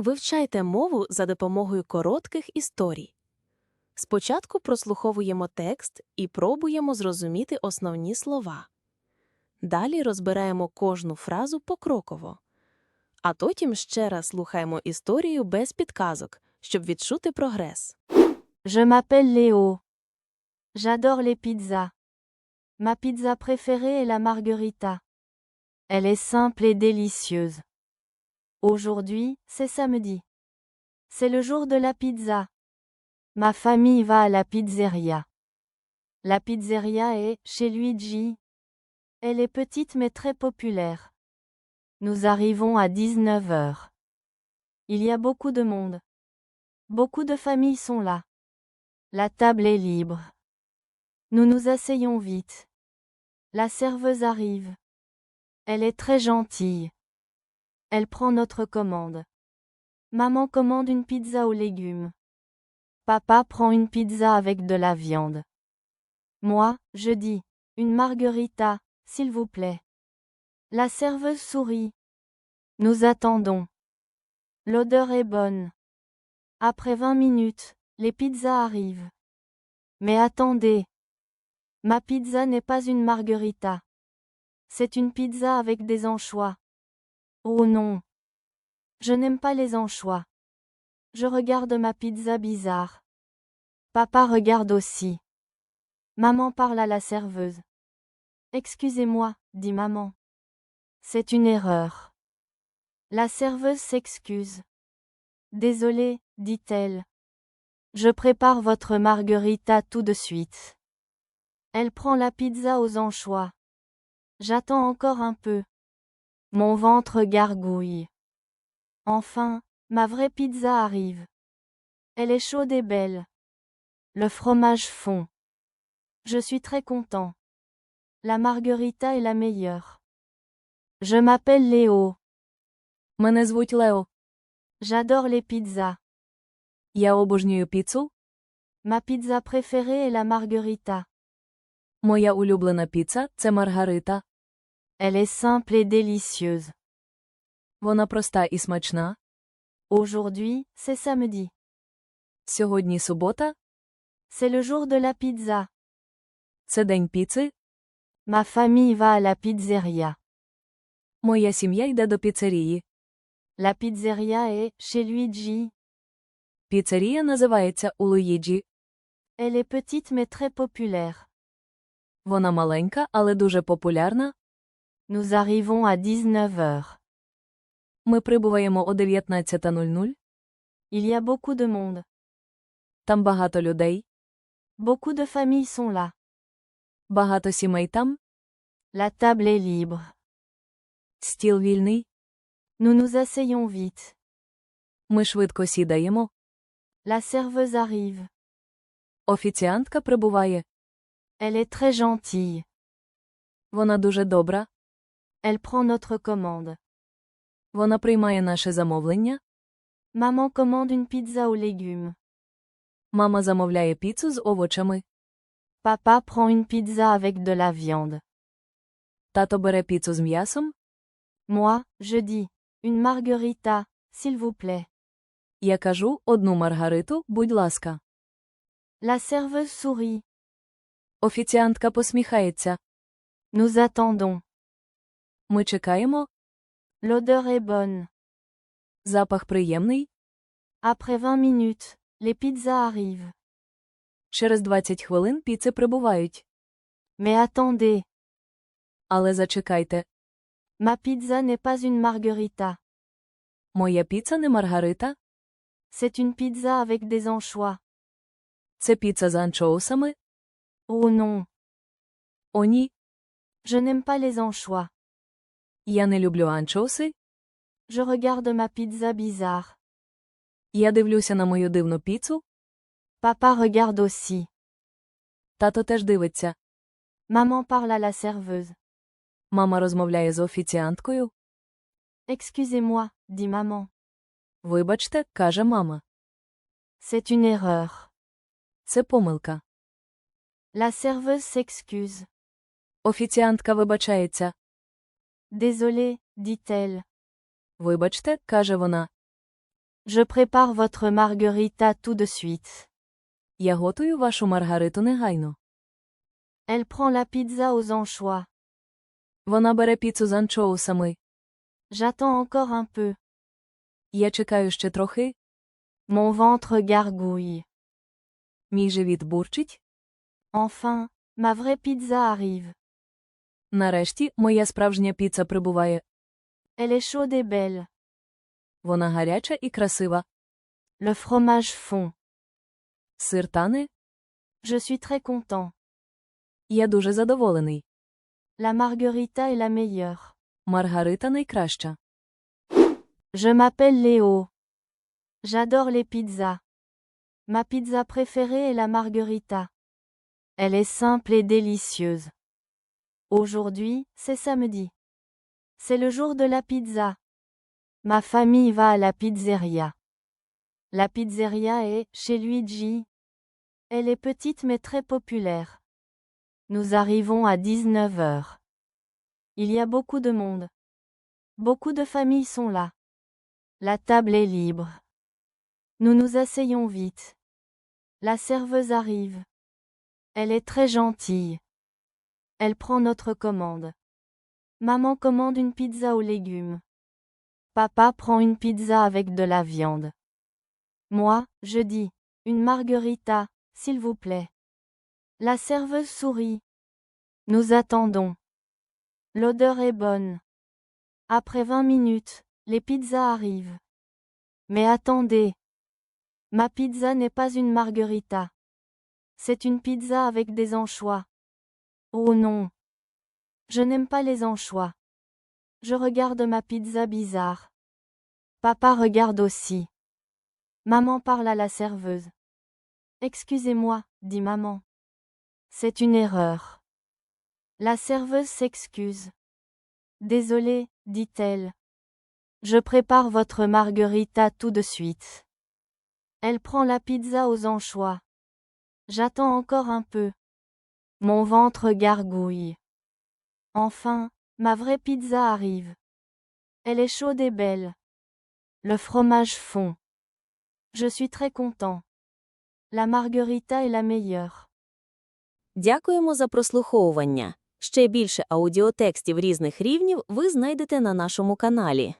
Вивчайте мову за допомогою коротких історій. Спочатку прослуховуємо текст і пробуємо зрозуміти основні слова. Далі розбираємо кожну фразу покроково. А потім ще раз слухаємо історію без підказок, щоб відчути прогрес. Je m'appelle Léo. J'adore les pizzas. Ma pizza préférée est la margherita. Elle est simple et délicieuse. Aujourd'hui, c'est samedi. C'est le jour de la pizza. Ma famille va à la pizzeria. La pizzeria est chez Luigi. Elle est petite mais très populaire. Nous arrivons à 19 heures. Il y a beaucoup de monde. Beaucoup de familles sont là. La table est libre. Nous nous asseyons vite. La serveuse arrive. Elle est très gentille. Elle prend notre commande. Maman commande une pizza aux légumes. Papa prend une pizza avec de la viande. Moi, je dis, une margherita, s'il vous plaît. La serveuse sourit. Nous attendons. L'odeur est bonne. Après 20 minutes, les pizzas arrivent. Mais attendez. Ma pizza n'est pas une margherita. C'est une pizza avec des anchois. Oh non. Je n'aime pas les anchois. Je regarde ma pizza bizarre. Papa regarde aussi. Maman parle à la serveuse. Excusez-moi, dit maman. C'est une erreur. La serveuse s'excuse. Désolée, dit-elle. Je prépare votre margherita tout de suite. Elle prend la pizza aux anchois. J'attends encore un peu. Mon ventre gargouille. Enfin, ma vraie pizza arrive. Elle est chaude et belle. Le fromage fond. Je suis très content. La margherita est la meilleure. Je m'appelle Léo. Мене звуть Лео. J'adore les pizzas. Я обожнюю піцу. Ma pizza préférée est la margherita. Моя улюблена піца це маргарита. Elle est simple et délicieuse. Вона проста і смачна. Aujourd'hui, c'est samedi. Сьогодні субота C'est le jour de la pizza. це день піци. Ma famille va à la pizzeria. Моя сім'я йде до піцерії. La pizzeria est chez Luigi. Піцерія називається у Луїджі. Elle est petite mais très populaire. Вона маленька, але дуже популярна. Nous arrivons à 19 heures. Ми прибуваємо о 19.00. Il y a beaucoup de monde. Там багато людей, Beaucoup de familles sont là. багато сімей там, La table est libre. стіл вільний. Nous nous asseyons vite. Ми швидко сідаємо. La serveuse arrive. Офіціантка прибуває. Elle est très gentille. Вона дуже добра. Elle prend notre commande. Вона приймає наше замовлення. Maman commande une pizza aux légumes. Мама замовляє піцу з овочами. Papa prend une pizza avec de la viande. Тато бере піцу з м'ясом. Moi, je dis, une margherita, s'il vous plaît. Я кажу одну маргариту, будь ласка. La serveuse sourit. Офіціантка посміхається. Nous attendons. Ми чекаємо. L'odeur est bonne. Запах приємний. Après 20 minutes, les pizzas arrivent. Через 20 хвилин піци прибувають. Mais attendez, Але зачекайте. ma pizza n'est pas une margherita. Моя піца не маргарита. C'est une pizza avec des anchois. Це піца з анчоусами. Oh non, О ні. je n'aime pas les anchois. Я не люблю анчоуси. Je regarde ma pizza bizarre. Я дивлюся на мою дивну піцу. Papa regarde aussi. Тато теж дивиться. Maman parle à la serveuse. Мама розмовляє з офіціанткою. Excusez-moi, dit maman. Вибачте, каже мама. C'est une erreur. Це помилка. La serveuse s'excuse. Офіціантка вибачається. Désolée, dit-elle. Вибачте, каже вона. Je prépare votre margarita tout de suite. Я готую вашу маргариту негайно. Elle prend la pizza aux anchois. Вона бере піцу з анчоусами. J'attends encore un peu. Я чекаю ще трохи. Mon ventre gargouille. Мій живіт бурчить. Enfin, ma vraie pizza arrive. Нарешті, моя справжня піца прибуває. Elle est chaude et belle. Вона гаряча і красива. Le fromage fond. Сир тане. Je suis très content. Я дуже задоволений. La margarita est la meilleure. Маргарита найкраща. Je m'appelle Léo. J'adore les pizzas. Ma pizza préférée est la margarita. Elle est simple et délicieuse. Aujourd'hui, c'est samedi. C'est le jour de la pizza. Ma famille va à la pizzeria. La pizzeria est chez Luigi. Elle est petite mais très populaire. Nous arrivons à 19h. Il y a beaucoup de monde. Beaucoup de familles sont là. La table est libre. Nous nous asseyons vite. La serveuse arrive. Elle est très gentille. Elle prend notre commande. Maman commande une pizza aux légumes. Papa prend une pizza avec de la viande. Moi, je dis, une margarita, s'il vous plaît. La serveuse sourit. Nous attendons. L'odeur est bonne. Après 20 minutes, les pizzas arrivent. Mais attendez. Ma pizza n'est pas une margarita. C'est une pizza avec des anchois. Oh non. Je n'aime pas les anchois. Je regarde ma pizza bizarre. Papa regarde aussi. Maman parle à la serveuse. Excusez-moi, dit maman. C'est une erreur. La serveuse s'excuse. Désolée, dit-elle. Je prépare votre margarita tout de suite. Elle prend la pizza aux anchois. J'attends encore un peu. Mon ventre gargouille. Enfin, ma vraie pizza arrive. Elle est chaude et belle. Le fromage fond. Je suis très content. La margarita est la meilleure. Дякуємо за прослуховування. Ще більше аудіотекстів різних рівнів ви знайдете на нашому каналі.